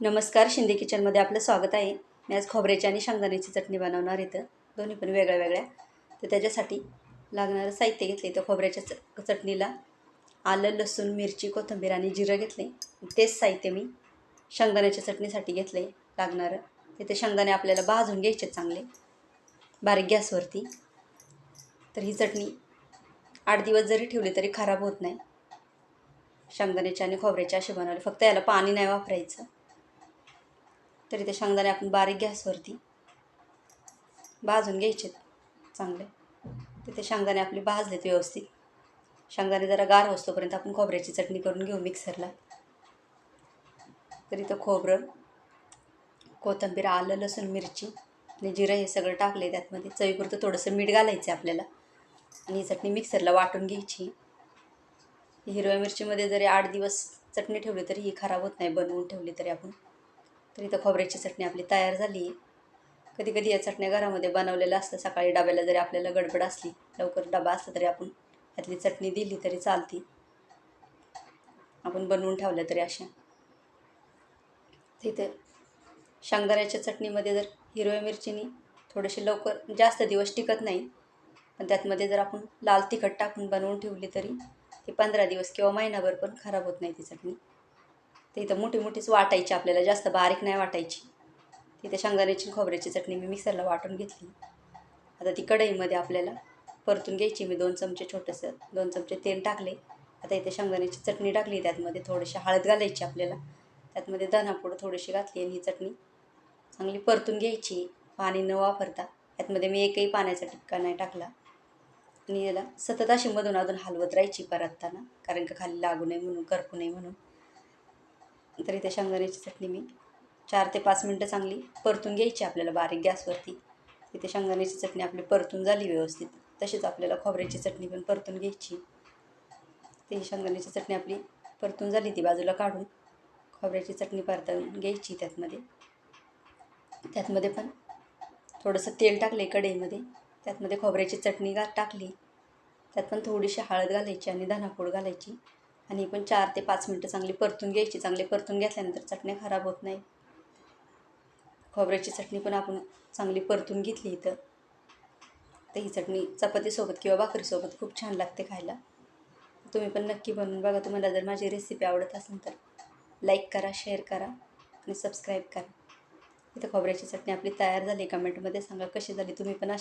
नमस्कार शिंदे किचनमध्ये आपलं स्वागत आहे. मी आज खोबऱ्याची आणि शेंगदाण्याची चटणी बनवणार इथं. दोन्ही पण वेगळ्या वेगळ्या. तर त्याच्यासाठी लागणारं साहित्य घेतले इथं खोबऱ्याच्या च चटणीला. आलं लसूण मिरची कोथिंबीर आणि जिरं घेतले तेच साहित्य मी शेंगदाण्याच्या चटणीसाठी घेतले लागणारं. तिथे शेंगदाणे आपल्याला भाजून घ्यायचे चांगले. बारीक गॅसवरती. तर ही चटणी आठ दिवस जरी ठेवली तरी खराब होत नाही. शेंगदाण्याची आणि खोबऱ्याची अशी बनवली. फक्त याला पाणी नाही वापरायचं. तरी ते शेंगदाणे आपण बारीक गॅसवरती भाजून घ्यायचे चांगले. तिथे शेंगदाणे आपले भाजलेत व्यवस्थित. शेंगदाणे जरा गार होतोपर्यंत आपण खोबऱ्याची चटणी करून घेऊ मिक्सरला. तरी तर खोबरं कोथिंबीर आलं लसूण मिरची आणि जिरं हे सगळं टाकले त्यातमध्ये. चवीपुरतं थोडंसं मीठ घालायचं आपल्याला. आणि ही चटणी मिक्सरला वाटून घ्यायची. हिरव्या मिरचीमध्ये जरी आठ दिवस चटणी ठेवली तरी ही खराब होत नाही बनवून ठेवली तरी आपण. तर इथं खोबऱ्याची चटणी आपली तयार झाली. आहे कधी कधी या चटण्या घरामध्ये बनवलेल्या असतं सकाळी डब्याला जरी आपल्याला गडबड असली लवकर डबा असला तरी आपण यातली चटणी दिली तरी चालती. आपण बनवून ठेवल्या तरी अशा. तिथे शेंगदाण्याच्या चटणीमध्ये जर हिरव्या मिरचीनी थोडेसे लवकर जास्त दिवस टिकत नाही पण त्यातमध्ये जर आपण लाल तिखट टाकून बनवून ठेवली तरी ती पंधरा दिवस किंवा महिनाभर पण खराब होत नाही ती चटणी. ते इथं मोठी मोठीच वाटायची आपल्याला जास्त बारीक नाही वाटायची. तिथे शेंगदाण्याची खोबऱ्याची चटणी मी मिक्सरला वाटून घेतली. आता ती कढईमध्ये आपल्याला परतून घ्यायची. मी दोन चमचे छोटंसं दोन चमचे तेल टाकले. आता इथे शेंगदाण्याची चटणी टाकली. त्यातमध्ये थोडीशी हळद घालायची आपल्याला. त्यातमध्ये धनापूड थोडीशी घातली आणि ही चटणी चांगली परतून घ्यायची. पाणी न वापरता. त्यातमध्ये मी एकही पाण्याचा टिपका नाही टाकला. आणि याला सतत अशी मधून अधून हलवत राहायची परतताना. कारण का खाली लागू नये म्हणून करपू नये म्हणून. तर इथे शेंगदाण्याची चटणी मी चार ते पाच मिनटं चांगली परतून घ्यायची आपल्याला बारीक गॅसवरती. तिथे शेंगदाण्याची चटणी आपली परतून झाली व्यवस्थित. तशीच आपल्याला खोबऱ्याची चटणी पण परतून घ्यायची. ती शेंगदाण्याची चटणी आपली परतून झाली ती बाजूला काढून खोबऱ्याची चटणी परतून घ्यायची त्यातमध्ये. त्यातमध्ये पण थोडंसं तेल टाकले कढईमध्ये. त्यातमध्ये खोबऱ्याची चटणी घा टाकली. त्यात पण थोडीशी हळद घालायची आणि धनापूड घालायची. आणि पण चार ते पाच मिनटं चांगली परतून घ्यायची. चांगली परतून घेतल्यानंतर चटण्या खराब होत नाही खोबऱ्याची चटणी पण आपण चांगली परतून घेतली इथं. तर ही चटणी चपातीसोबत किंवा भाकरीसोबत खूप छान लागते खायला. तुम्ही पण नक्की बनवून बघा. तुम्हाला जर माझी रेसिपी आवडत असेल तर लाईक करा शेअर करा आणि सबस्क्राईब करा. इथं खोबऱ्याची चटणी आपली तयार झाली. कमेंटमध्ये सांगा कशी झाली. तुम्ही पण अशी